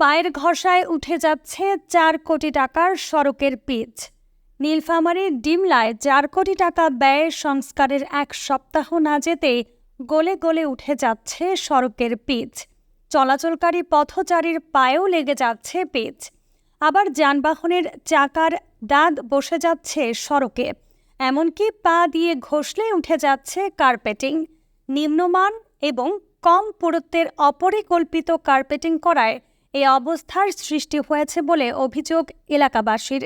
পায়ের ঘষায় উঠে যাচ্ছে চার কোটি টাকার সড়কের পিচ। নীলফামারীর ডিমলায় চার কোটি টাকা ব্যয়ে সংস্কারের এক সপ্তাহ না যেতে গলে গলে উঠে যাচ্ছে সড়কের পিচ। চলাচলকারী পথচারীর পায়েও লেগে যাচ্ছে পিচ। আবার যানবাহনের চাকার দাগ বসে যাচ্ছে সড়কে। এমনকি পা দিয়ে ঘষলে উঠে যাচ্ছে কার্পেটিং। নিম্নমান এবং কম পুরুত্বের অপরিকল্পিত কার্পেটিং করায় এই অবস্থার সৃষ্টি হয়েছে বলে অভিযোগ এলাকাবাসীর।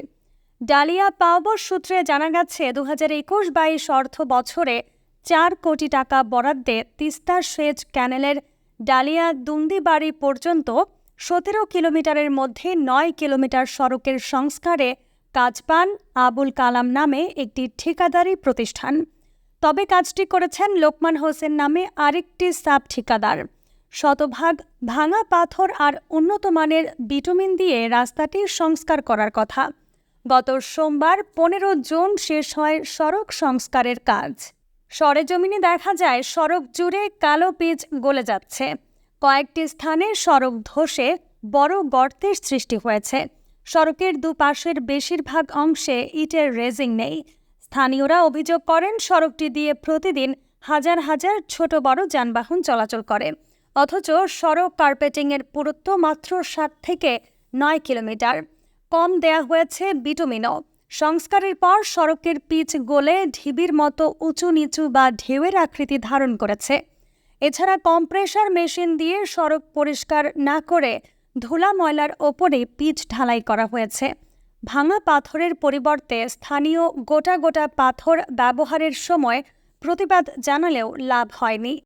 ডালিয়া পাওবর সূত্রে জানা গেছে দু হাজার একুশ বাইশ অর্থ বছরে চার কোটি টাকা বরাদ্দে তিস্তা সেচ ক্যানেলের ডালিয়া দুন্দিবাড়ি পর্যন্ত সতেরো কিলোমিটারের মধ্যে নয় কিলোমিটার সড়কের সংস্কারে কাজ পান আবুল কালাম নামে একটি ঠিকাদারি প্রতিষ্ঠান। তবে কাজটি করেছেন লোকমান হোসেন নামে আরেকটি সাব ঠিকাদার। শতভাগ ভাঙা পাথর আর উন্নত মানের বিটুমিন দিয়ে রাস্তাটি সংস্কার করার কথা। গত সোমবার পনেরো জুন শেষ হয় সড়ক সংস্কারের কাজ। সরেজমিনে দেখা যায় সড়ক জুড়ে কালো পিচ গলে যাচ্ছে। কয়েকটি স্থানে সড়ক ধসে বড় গর্তের সৃষ্টি হয়েছে। সড়কের দুপাশের বেশিরভাগ অংশে ইটের রেজিং নেই। স্থানীয়রা অভিযোগ করেন, সড়কটি দিয়ে প্রতিদিন হাজার হাজার ছোট বড় যানবাহন চলাচল করে। অথচ সড়ক কার্পেটিংয়ের পুরুত্ব মাত্র সাত থেকে নয় কিলোমিটার। কম দেয়া হয়েছে বিটুমিনও। সংস্কারের পর সড়কের পিচ গলে ঢিবির মতো উঁচু নিচু বা ঢেউয়ের আকৃতি ধারণ করেছে। এছাড়া কম্প্রেসার মেশিন দিয়ে সড়ক পরিষ্কার না করে ধুলা ময়লার ওপরে পিচ ঢালাই করা হয়েছে। ভাঙা পাথরের পরিবর্তে স্থানীয় গোটা গোটা পাথর ব্যবহারের সময় প্রতিবাদ জানালেও লাভ হয়নি।